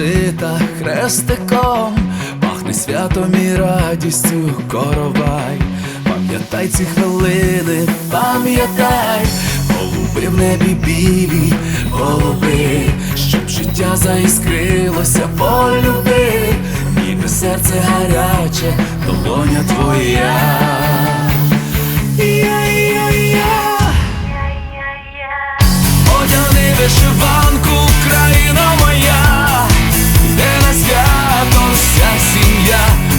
Скатертина хрестиком, пахне святом і радістю коровай. Пам'ятай ці хвилини, пам'ятай, голуби в небі білі, голуби, щоб життя заіскрилося, полюби, ніби серце гаряче, долоня твоя. Одяни вишиванку, країна моя, 야.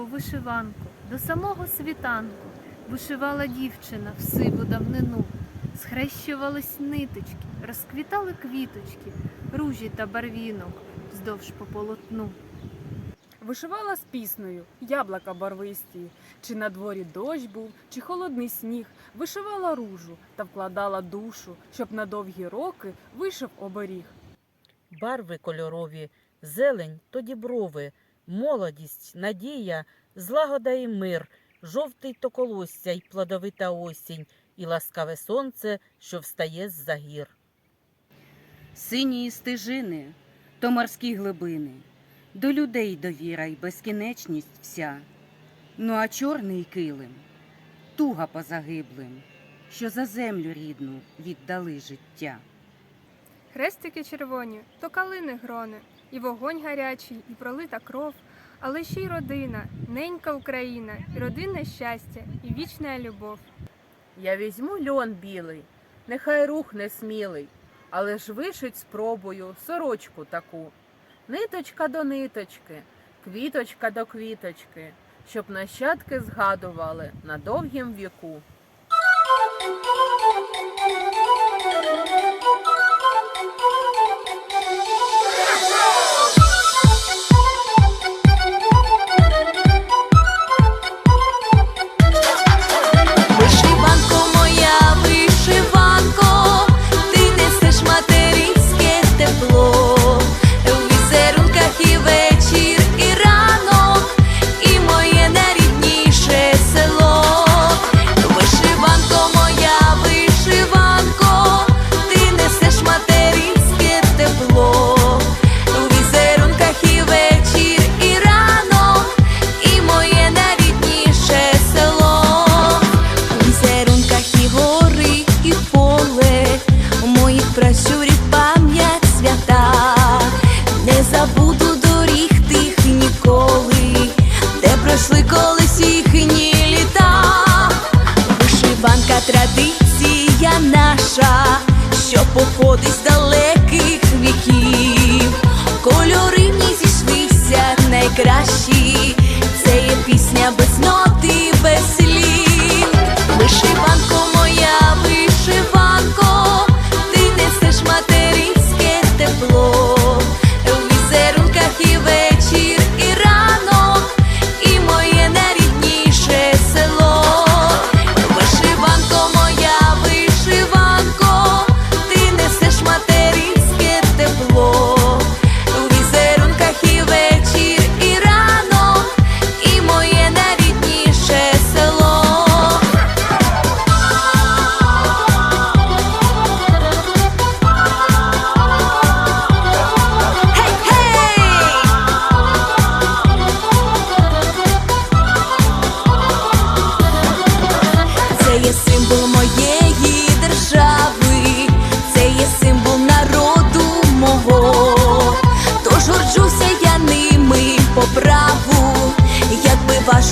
Сорочку вишиванку до самого світанку вишивала дівчина в сиву давнину. Схрещувались ниточки, розквітали квіточки, ружі та барвінок вздовж по полотну. Вишивала з піснею, яблука барвисті, чи на дворі дощ був, чи холодний сніг, вишивала ружу та вкладала душу, щоб на довгі роки вишив оберіг. барви кольорові, зелень то діброви, молодість, надія, злагода і мир, жовтий то колосся й плодовита осінь, і ласкаве сонце, що встає з за гір. Синії стежини, то морські глибини, до людей довіра й безкінечність вся. Ну а чорний килим, туга по загиблим, що за землю рідну віддали життя. Хрестики червоні, то калини грони, і вогонь гарячий, і пролита кров, але ще й родина, ненька Україна, і родинне щастя, і вічна любов. Я візьму льон білий, нехай рух не смілий, але ж вишить спробую сорочку таку. Ниточка до ниточки, квіточка до квіточки, щоб нащадки згадували на довгім віку. найкращі, це є пісня без ноти, без слів. Вишива.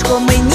como